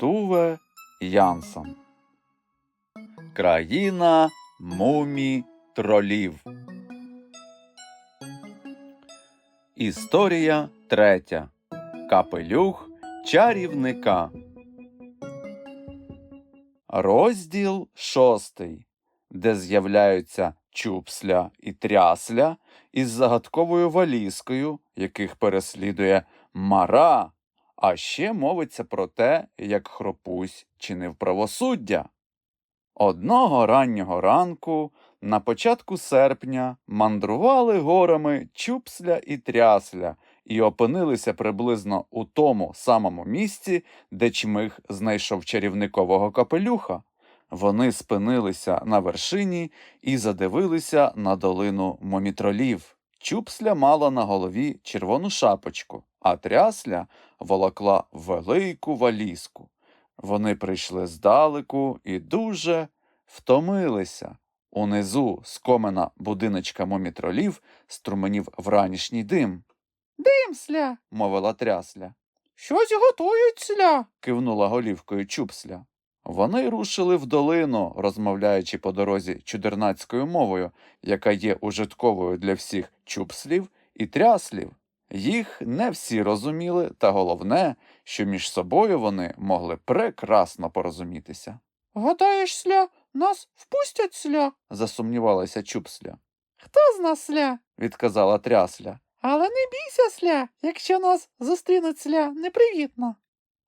Туве Янсон. Країна мумі тролів. Історія третя. Капелюх чарівника. Розділ шостий, де з'являються чупсля і трясля із загадковою валізкою, яких переслідує мара, а ще мовиться про те, як хропусь чинив правосуддя. Одного раннього ранку, на початку серпня, мандрували горами чупсля і трясля і опинилися приблизно у тому самому місці, де чмих знайшов чарівникового капелюха. Вони спинилися на вершині і задивилися на долину момітролів. Чупсля мала на голові червону шапочку, а трясля волокла велику валізку. Вони прийшли здалеку і дуже втомилися. Унизу з комина будиночка момітролів струменів вранішній дим. Димсля, мовила трясля. Щось готуються, кивнула голівкою чупсля. Вони рушили в долину, розмовляючи по дорозі чудернацькою мовою, яка є ужитковою для всіх чупслів і тряслів. Їх не всі розуміли, та головне, що між собою вони могли прекрасно порозумітися. Гадаєш, сля, нас впустять сля? засумнівалася чупсля. Хто з нас сля? Відказала трясля. Але не бійся сля, якщо нас зустрінуть сля непривітно.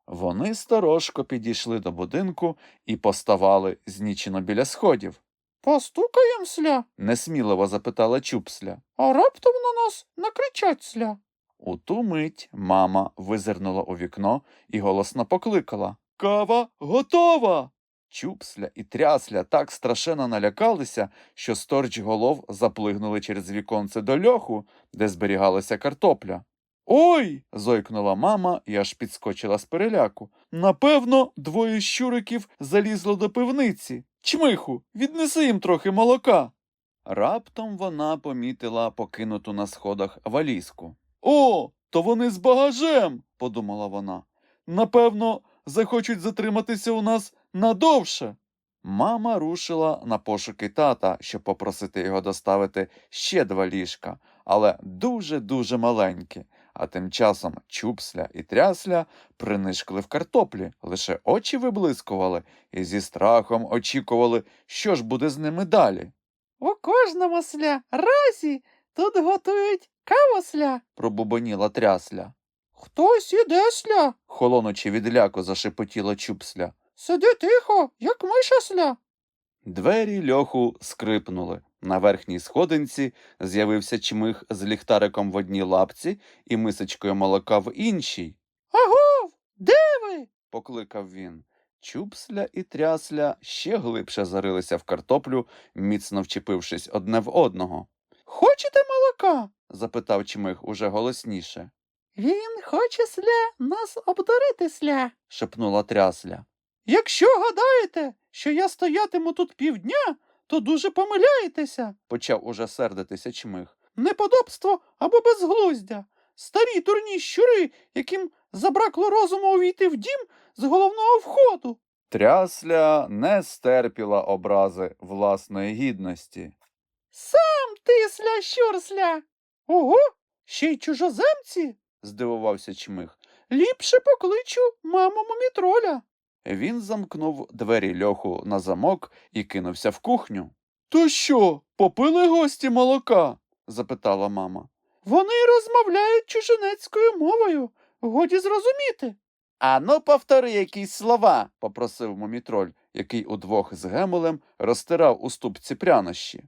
Вони сторожко підійшли до будинку і поставали знічено біля сходів. Постукаєм сля, Несміливо запитала чупсля. а раптом на нас накричать сля. У ту мить мама визирнула у вікно і голосно покликала Кава готова. Чупсля і трясля так страшенно налякалися, що сторч голов заплигнули через віконце до льоху, де зберігалася картопля. Ой. зойкнула мама і аж підскочила з переляку. Напевно, двоє щуриків залізло до пивниці. Чмиху, віднеси їм трохи молока. Раптом вона помітила покинуту на сходах валізку. О, то вони з багажем, подумала вона. Напевно, захочуть затриматися у нас надовше. Мама рушила на пошуки тата, щоб попросити його доставити ще два ліжка, але дуже-дуже маленькі. А тим часом чупсля і трясля принишкли в картоплі, лише очі виблискували і зі страхом очікували, що ж буде з ними далі. У кожному сля разі тут готують каву сля. Пробубоніла трясля. Хтось іде сля. Холонучи від ляку, зашепотіла чупсля. Сиди тихо, як миша сля. Двері льоху скрипнули. На верхній сходинці з'явився чмих з ліхтариком в одній лапці і мисочкою молока в іншій. Агов, де ви? покликав він. Чупсля і трясля ще глибше зарилися в картоплю, міцно вчепившись одне в одного. Хочете молока? запитав чмих уже голосніше, Він хоче сля нас обдурити сля. шепнула трясля. Якщо гадаєте, що я стоятиму тут півдня, то дуже помиляєтеся. Почав уже сердитися чмих. Неподобство або безглуздя. Старі дурні щури, яким забракло розуму увійти в дім з головного входу. Трясля не стерпіла образи власної гідності. Сам ти сля щурсля. Ого, ще й чужоземці. здивувався чмих. Ліпше покличу маму мумітроля. Він замкнув двері льоху на замок і кинувся в кухню. То що, попили гості молока? запитала мама. Вони розмовляють чужинецькою мовою. Годі зрозуміти. Ану, повтори якісь слова, попросив мумітроль, який удвох з гемулем розтирав у ступці прянощі.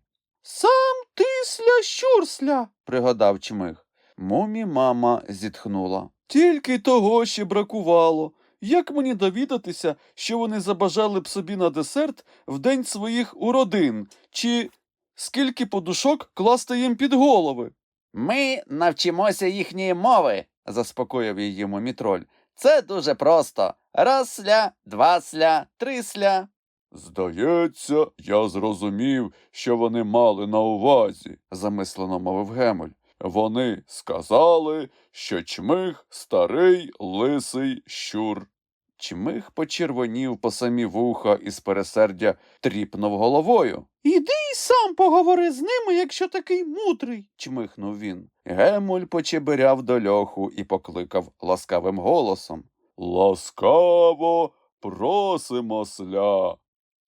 Сам ти сля щурсля. пригадав чмих. Мумі мама зітхнула. Тільки того ще бракувало. Як мені довідатися, що вони забажали б собі на десерт в день своїх уродин, чи скільки подушок класти їм під голови? Ми навчимося їхньої мови, заспокоїв її мумітроль. Це дуже просто. Раз сля, два сля, три сля. Здається, я зрозумів, що вони мали на увазі, замислено мовив Гемель. Вони сказали, що чмих старий лисий щур. Чмих почервонів по самі вуха і з пересердя тріпнув головою. Іди і сам поговори з ними, якщо такий мудрий. чмихнув він. Гемуль почебиряв до льоху і покликав ласкавим голосом. Ласкаво просимо сля.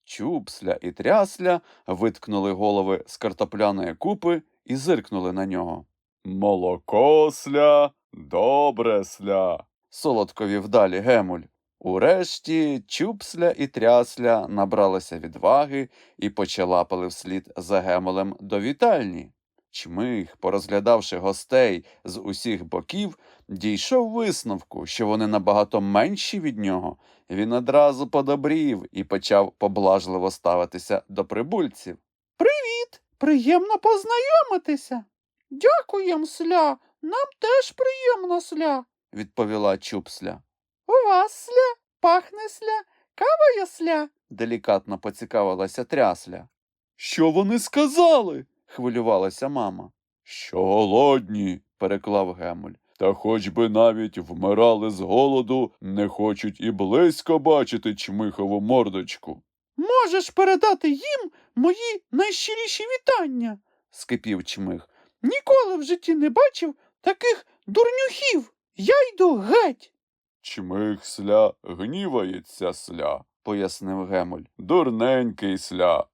Чупсля і трясля виткнули голови з картопляної купи і зиркнули на нього. Молокосля, добресля. добре сля. солодко вів далі Гемуль. Урешті чупсля і трясля набралися відваги і почалапали вслід за Гемолем до вітальні. Чмих, порозглядавши гостей з усіх боків, дійшов висновку, що вони набагато менші від нього. Він одразу подобрів і почав поблажливо ставитися до прибульців. Привіт! Приємно познайомитися. Дякуєм, сля. Нам теж приємно, сля. відповіла чупсля. У вас сля, пахне сля, кава є сля. Делікатно поцікавилася трясля. Що вони сказали? Хвилювалася мама. Що голодні, переклав Гемуль. Та хоч би навіть вмирали з голоду, не хочуть і близько бачити чмихову мордочку. Можеш передати їм мої найщиріші вітання. скипів чмих. Ніколи в житті не бачив таких дурнюхів. Я йду геть. Чмих сля гнівається сля, пояснив Гемуль. Дурненький сля.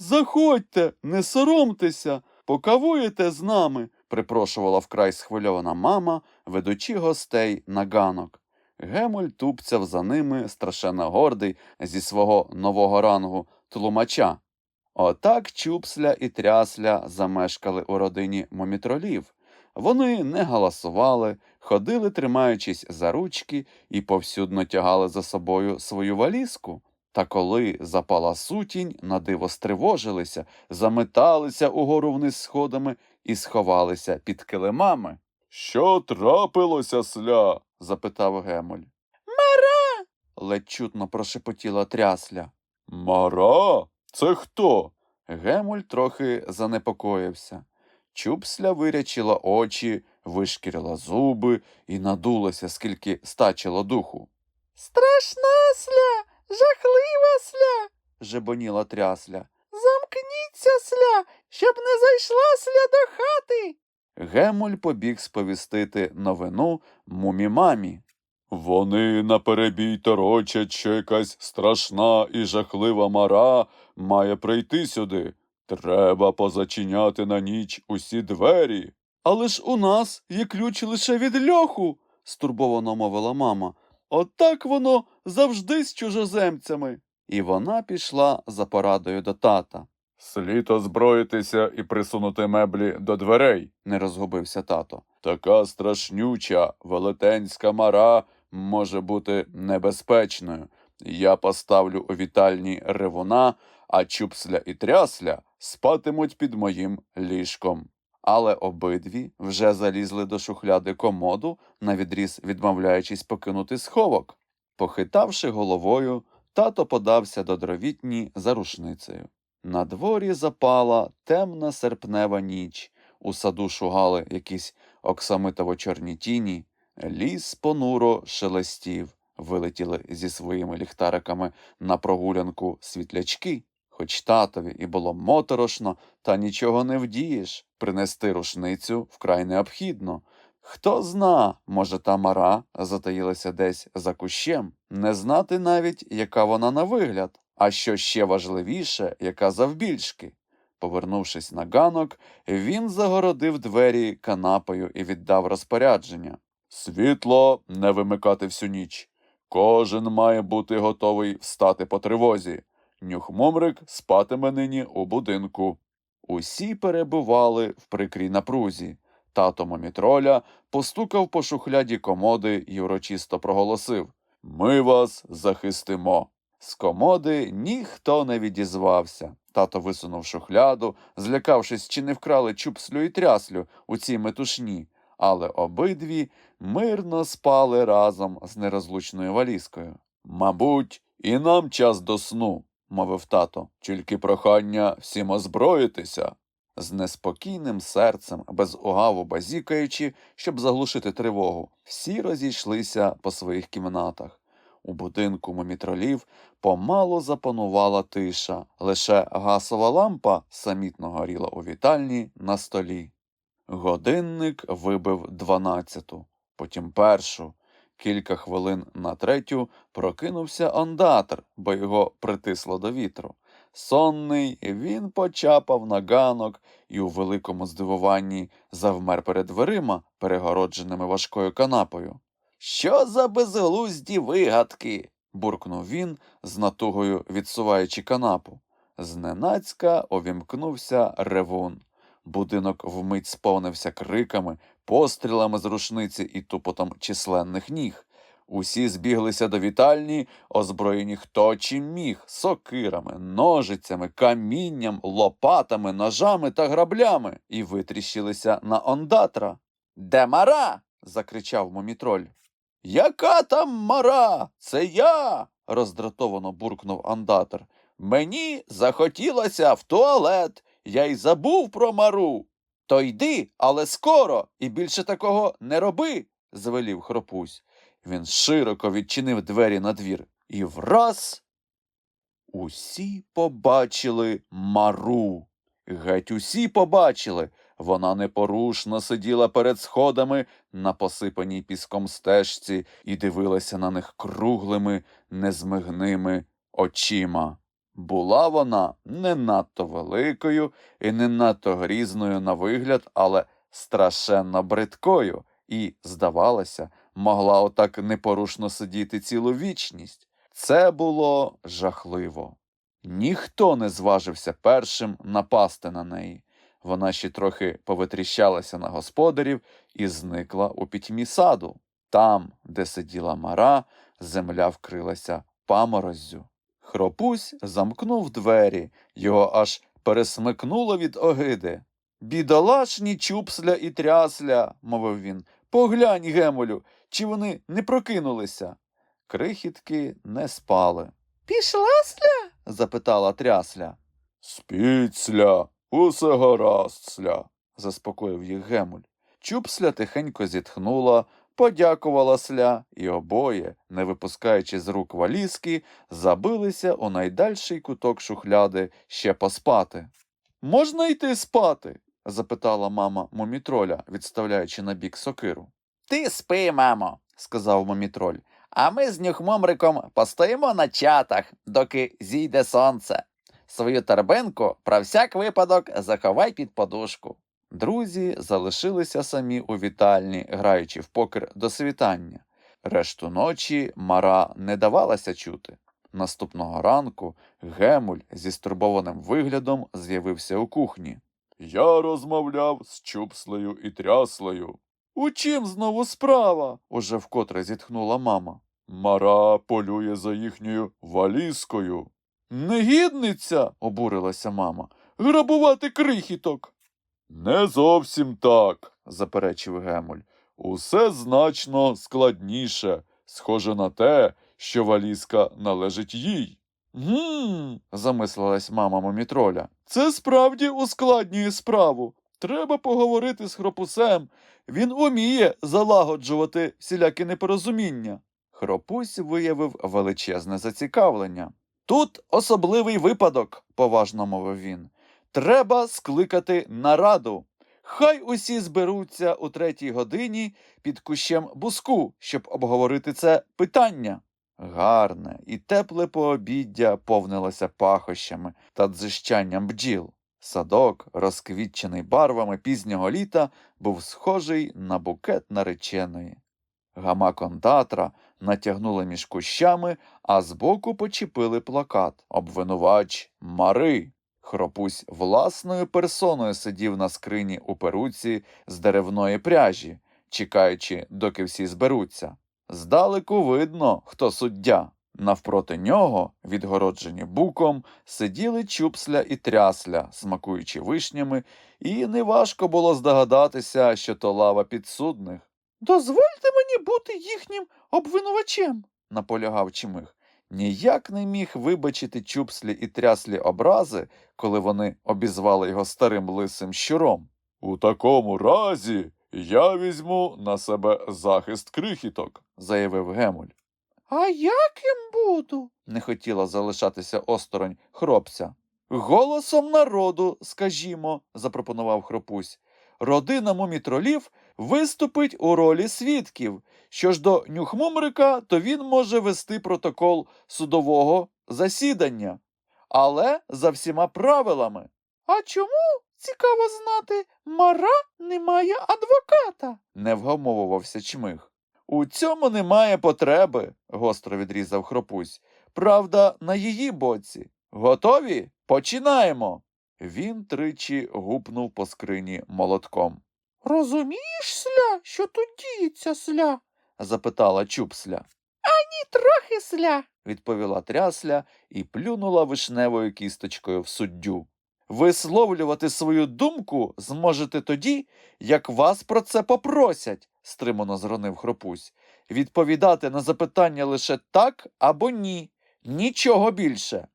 Заходьте, не соромтеся, покавуєте з нами, припрошувала вкрай схвильована мама, ведучи гостей на ганок. Гемуль тупцяв за ними, страшенно гордий зі свого нового рангу тлумача. Отак чупсля і трясля замешкали у родині момітролів. Вони не галасували, ходили, тримаючись за ручки, і повсюдно тягали за собою свою валізку. Та коли запала сутінь, на диво стривожилися, заметалися угору вниз сходами і сховалися під килимами. Що трапилося, сля? запитав Гемоль. Мара. ледь чутно прошепотіла трясля. Мара? Це хто? Гемуль трохи занепокоївся. Чупсля вирячила очі, вишкірила зуби і надулася, скільки стачило духу. Страшна сля, жахлива сля. Жебоніла трясля. Замкніться сля, щоб не зайшла сля до хати. Гемуль побіг сповістити новину мумі-мамі. Вони наперебій торочать, що якась страшна і жахлива мара має прийти сюди. Треба позачиняти на ніч усі двері. Але ж у нас є ключ лише від льоху, стурбовано мовила мама. Отак воно завжди з чужоземцями. І вона пішла за порадою до тата. Слід озброїтися і присунути меблі до дверей, не розгубився тато. Така страшнюча велетенська мара може бути небезпечною. Я поставлю у вітальні ревуна, а чупсля і трясля спатимуть під моїм ліжком. Але обидві вже залізли до шухляди комоду, навідріз відмовляючись покинути сховок. Похитавши головою, тато подався до дровітні за рушницею. На дворі запала темна серпнева ніч, у саду шугали якісь оксамитово-чорні тіні, ліс понуро шелестів, вилетіли зі своїми ліхтариками на прогулянку світлячки. Хоч татові і було моторошно, та нічого не вдієш. Принести рушницю вкрай необхідно. Хто зна, може, та мара затаїлася десь за кущем, не знати навіть, яка вона на вигляд, а що ще важливіше, яка завбільшки. Повернувшись на ганок, він загородив двері канапою і віддав розпорядження. Світло не вимикати всю ніч. Кожен має бути готовий встати по тривозі. Нюхмомрик спатиме нині у будинку. Усі перебували в прикрій напрузі. Тато Момітроля постукав по шухляді комоди і урочисто проголосив Ми вас захистимо. З комоди ніхто не відізвався. Тато висунув шухляду, злякавшись, чи не вкрали чупслю і тряслю у цій метушні, але обидві мирно спали разом з нерозлучною валізкою. Мабуть, і нам час до сну, мовив тато, тільки прохання всім озброїтися. З неспокійним серцем, без угаву базікаючи, щоб заглушити тривогу, всі розійшлися по своїх кімнатах. У будинку мумітролів помалу запанувала тиша, лише гасова лампа самітно горіла у вітальні на столі. Годинник вибив дванадцяту, потім першу. Кілька хвилин на третю прокинувся ондатр, бо його притисло до вітру. Сонний він почапав на ганок і у великому здивуванні завмер перед дверима, перегородженими важкою канапою. Що за безглузді вигадки? буркнув він, з натугою відсуваючи канапу. Зненацька увімкнувся ревун. Будинок вмить сповнився криками, пострілами з рушниці і тупотом численних ніг. Усі збіглися до вітальні, озброєні хто чим міг, сокирами, ножицями, камінням, лопатами, ножами та граблями, і витріщилися на ондатра. Де мара? закричав мумітроль. Яка там мара? Це я. роздратовано буркнув ондатор. Мені захотілося в туалет. Я й забув про мару. То йди, але скоро, і більше такого не роби, звелів хропусь. Він широко відчинив двері на двір, і враз усі побачили мару. Геть усі побачили. Вона непорушно сиділа перед сходами на посипаній піском стежці і дивилася на них круглими, незмигними очима. Була вона не надто великою і не надто грізною на вигляд, але страшенно бридкою, і, здавалося, могла отак непорушно сидіти цілу вічність. Це було жахливо. Ніхто не зважився першим напасти на неї. Вона ще трохи повитріщалася на господарів і зникла у пітьмі саду. Там, де сиділа мара, земля вкрилася памороззю. Хропусь замкнув двері, його аж пересмикнуло від огиди. Бідолашні чупсля і трясля, мовив він. Поглянь, Гемолю, чи вони не прокинулися. Крихітки не спали. Пішла сля? запитала трясля. Спіть, сля, усе гаразд, заспокоїв їх Гемуль. Чупсля тихенько зітхнула, подякувала сля, і обоє, не випускаючи з рук валізки, забилися у найдальший куток шухляди ще поспати. Можна йти спати? запитала мама мумітроля, відставляючи на бік сокиру. Ти спи, мамо, сказав мумітроль, а ми з нюхмомриком постоїмо на чатах, доки зійде сонце. Свою торбинку про всяк випадок заховай під подушку. Друзі залишилися самі у вітальні, граючи в покер до світання. Решту ночі мара не давалася чути. Наступного ранку Гемуль зі стурбованим виглядом з'явився у кухні. Я розмовляв з чупслею і тряслею. У чим знову справа? уже вкотре зітхнула мама. Мара полює за їхньою валізкою. Негідниця, обурилася мама. Грабувати крихіток. Не зовсім так, заперечив Гемуль. Усе значно складніше, схоже на те, що валізка належить їй. Гм, замислилась мама Момітроля. Це справді ускладнює справу. Треба поговорити з хропусем. Він уміє залагоджувати всілякі непорозуміння. Хропусь виявив величезне зацікавлення. Тут особливий випадок, поважно мовив він. Треба скликати нараду. Хай усі зберуться у третій годині під кущем буску, щоб обговорити це питання. Гарне і тепле пообіддя повнилося пахощами та дзижчанням бджіл. Садок, розквітчений барвами пізнього літа, був схожий на букет нареченої. Гамак ондатра натягнули між кущами, а збоку почепили плакат Обвинувач Мари. Хропусь власною персоною сидів на скрині у перуці з деревної пряжі, чекаючи, доки всі зберуться. Здалеку видно, хто суддя. Навпроти нього, відгороджені буком, сиділи чупсля і трясля, смакуючи вишнями, і неважко було здогадатися, що то лава підсудних. Дозвольте мені бути їхнім обвинувачем. наполягав чимих. Ніяк не міг вибачити чупслі і тряслі образи, коли вони обізвали його старим лисим щуром. У такому разі я візьму на себе захист крихіток, заявив Гемуль. А яким буду? Не хотіла залишатися осторонь хропця. Голосом народу, скажімо, запропонував хропусь. Родина мумітролів виступить у ролі свідків. Що ж до нюхмумрика, то він може вести протокол судового засідання, але за всіма правилами. А чому, цікаво знати, Мара не має адвоката? не вгамовувався чмих. У цьому немає потреби, гостро відрізав хропусь. Правда, на її боці. Готові? Починаємо. Він тричі гупнув по скрині молотком. Розумієш, сля, що тут діється, сля? Запитала чупсля. І трохи сля. відповіла трясля і плюнула вишневою кісточкою в суддю. Висловлювати свою думку зможете тоді, як вас про це попросять, стримано зронив хропусь. Відповідати на запитання лише так або ні, нічого більше.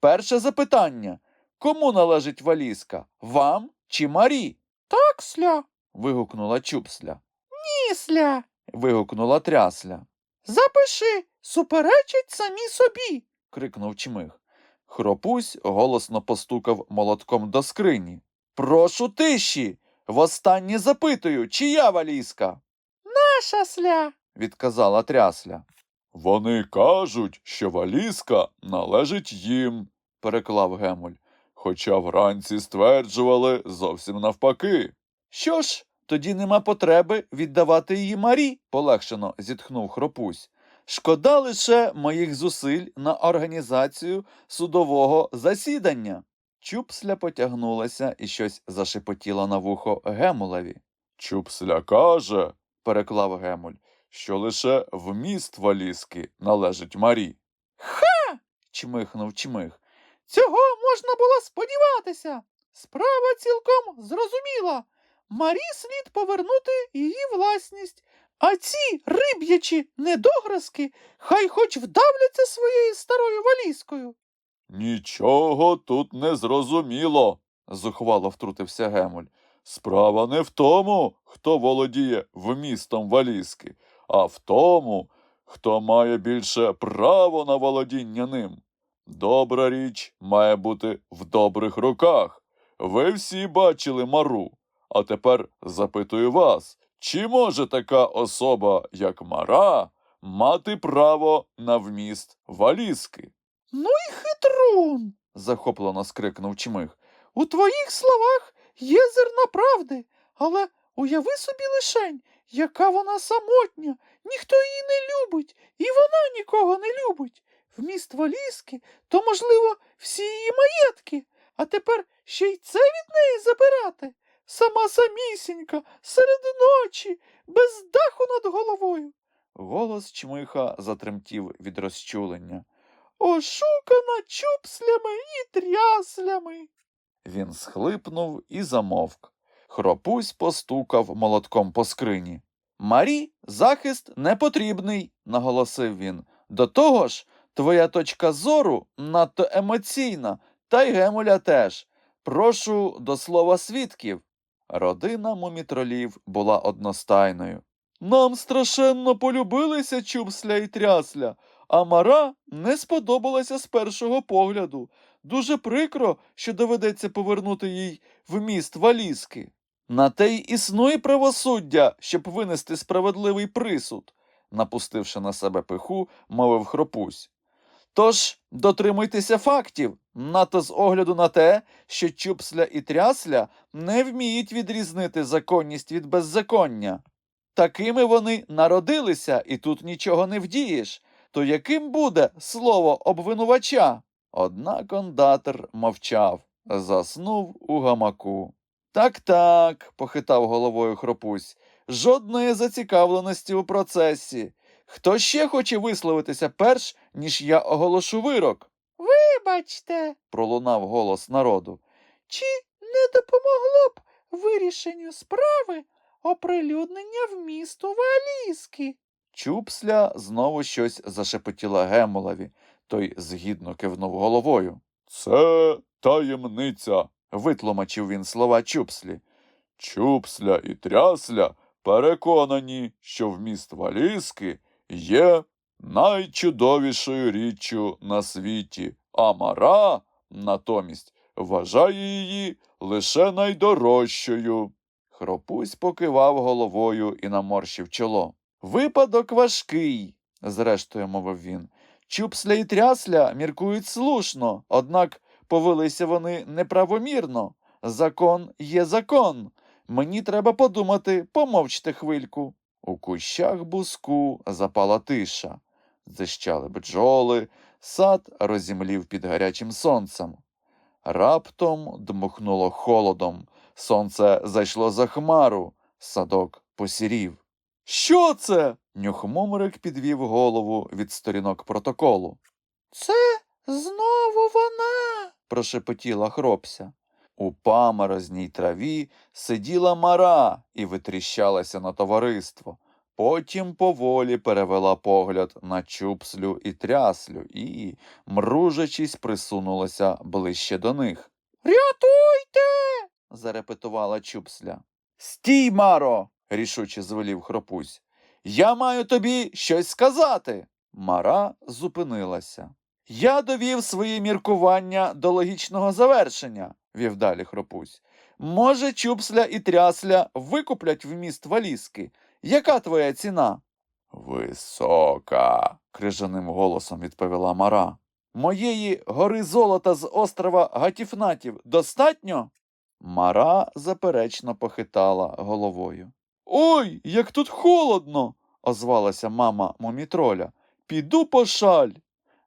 Перше запитання кому належить валізка? Вам чи Марі? Так, сля. вигукнула чупсля. Ні, сля. Вигукнула трясля. Запиши, суперечать самі собі. крикнув чмих. Хропусь голосно постукав молотком до скрині. Прошу тиші. Востаннє запитую, чия валізка? Наша сля. відказала трясля. Вони кажуть, що валізка належить їм, переклав Гемуль. Хоча вранці стверджували зовсім навпаки. Що ж, тоді нема потреби віддавати її Марі, полегшено зітхнув хропусь. Шкода лише моїх зусиль на організацію судового засідання. Чупсля потягнулася і щось зашепотіла на вухо Гемулеві. Чупсля каже, переклав Гемуль, що лише вміст валізки належить Марі. Ха! чмихнув чмих. Цього можна було сподіватися. Справа цілком зрозуміла. Марі слід повернути її власність, а ці риб'ячі недогразки хай хоч вдавляться своєю старою валізкою. Нічого тут не зрозуміло, зухвало втрутився Гемуль. Справа не в тому, хто володіє вмістом валізки, а в тому, хто має більше право на володіння ним. Добра річ має бути в добрих руках. Ви всі бачили мару. А тепер запитую вас, чи може така особа, як Мара, мати право на вміст валізки? Ну і хитрун. захоплено скрикнув чмих. У твоїх словах є зерна правди, але уяви собі лишень, яка вона самотня, ніхто її не любить, і вона нікого не любить. Вміст валізки, то, можливо, всі її маєтки, а тепер ще й це від неї забирати. Сама самісінька, серед ночі, без даху над головою. Голос чмиха затремтів від розчулення. Ошукана чупслями і тряслями. Він схлипнув і замовк. Хропусь постукав молотком по скрині. Марі, захист не потрібний, наголосив він. До того ж, твоя точка зору надто емоційна, та й Гемуля теж. Прошу до слова свідків. Родина мумітролів була одностайною. Нам страшенно полюбилися чупсля і трясля, а Мара не сподобалася з першого погляду. Дуже прикро, що доведеться повернути їй вміст валізки. На те й існує правосуддя, щоб винести справедливий присуд, напустивши на себе пиху, мовив хропусь. Тож дотримуйтеся фактів, надто з огляду на те, що чупсля і трясля не вміють відрізнити законність від беззаконня. Такими вони народилися, і тут нічого не вдієш. То яким буде слово обвинувача? Однак ондатер мовчав, заснув у гамаку. Так, так, похитав головою хропусь, жодної зацікавленості у процесі. Хто ще хоче висловитися перш, ніж я оголошу вирок? Вибачте, пролунав голос народу. чи не допомогло б вирішенню справи оприлюднення вмісту валізки? Чупсля знову щось зашепотіла Гемолові. Той згідно кивнув головою. Це таємниця, витлумачив він слова чупслі. Чупсля і трясля переконані, що вміст валізки є найчудовішою річчю на світі, а мара натомість вважає її лише найдорожчою. Хропусь покивав головою і наморщив чоло. Випадок важкий, зрештою мовив він. Чупсля і трясля міркують слушно, однак повелися вони неправомірно. Закон є закон. Мені треба подумати, помовчте хвильку. У кущах буску запала тиша. Зищали бджоли, сад розімлів під гарячим сонцем. Раптом дмухнуло холодом. Сонце зайшло за хмару, садок посірів. Що це? Нюхмумрик підвів голову від сторінок протоколу. Це знову вона. прошепотіла хропся. У паморозній траві сиділа мара і витріщалася на товариство. Потім поволі перевела погляд на чупслю і тряслю і, мружачись, присунулася ближче до них. Рятуйте. зарепетувала чупсля. Стій, Маро, рішуче звелів хропусь. Я маю тобі щось сказати. Мара зупинилася. Я довів свої міркування до логічного завершення, вів далі хропусь. Може, чупсля і трясля викуплять вміст валізки. Яка твоя ціна? Висока, крижаним голосом відповіла Мара. Моєї гори золота з острова Гатіфнатів достатньо? Мара заперечно похитала головою. Ой, як тут холодно, озвалася мама мумітроля. Піду по шаль.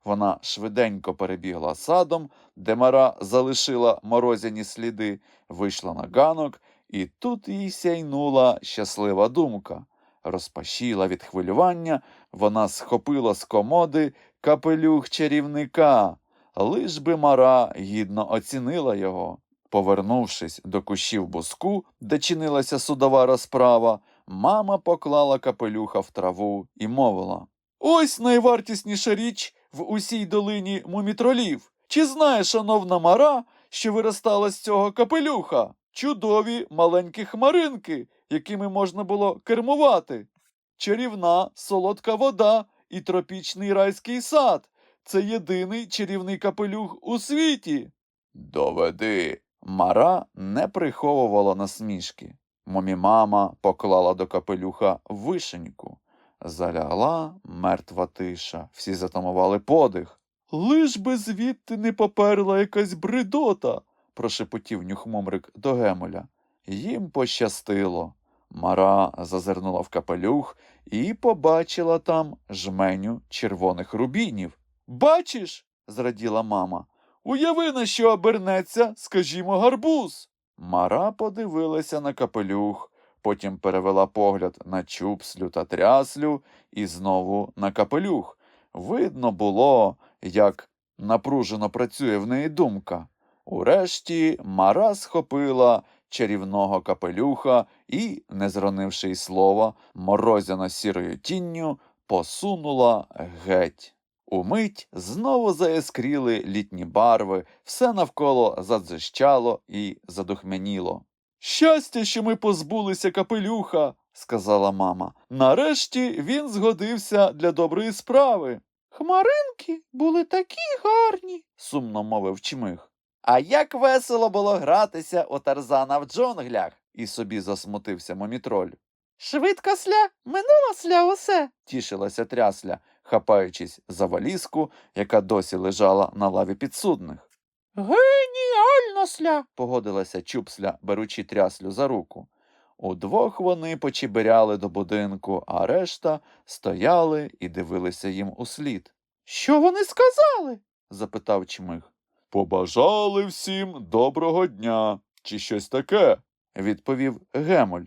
Вона швиденько перебігла садом, де Мара залишила морозяні сліди, вийшла на ганок, і тут їй сяйнула щаслива думка. Розпашіла від хвилювання, вона схопила з комоди капелюх чарівника. Лиш би Мара гідно оцінила його. Повернувшись до кущів буску, де чинилася судова розправа, мама поклала капелюха в траву і мовила Ось найвартісніша річ в усій долині мумітролів. Чи знає, шановна Мара, що виростала з цього капелюха? Чудові маленькі хмаринки, якими можна було кермувати. Чарівна солодка вода і тропічний райський сад. Це єдиний чарівний капелюх у світі. Доведи. Мара не приховувала насмішки. Момі-мама поклала до капелюха вишеньку. Залягла мертва тиша, всі затамували подих. Лиш би звідти не поперла якась бредота, прошепотів нюхмумрик до Гемоля. Їм пощастило. Мара зазирнула в капелюх і побачила там жменю червоних рубінів. Бачиш? зраділа мама. Уяви, на що обернеться, скажімо, гарбуз. Мара подивилася на капелюх, потім перевела погляд на чупслю та тряслю і знову на капелюх. Видно було, як напружено працює в неї думка. Урешті Мара схопила чарівного капелюха і, не зронивши й слова, морозяно сірою тінню посунула геть. Умить знову заіскріли літні барви, все навколо задзищало і задухмяніло. Щастя, що ми позбулися капелюха, сказала мама. Нарешті він згодився для доброї справи. Хмаринки були такі гарні. сумно мовив чмих. А як весело було гратися у тарзана в джунглях, і собі засмутився момітроль. Швидко сля, минула сля усе. Тішилася трясля, хапаючись за валізку, яка досі лежала на лаві підсудних. Геніально сля. Погодилася чупсля, беручи тряслю за руку. Удвох вони почібиряли до будинку, а решта стояли і дивилися їм услід. Що вони сказали? запитав чмих. Побажали всім доброго дня, чи щось таке, відповів Гемоль.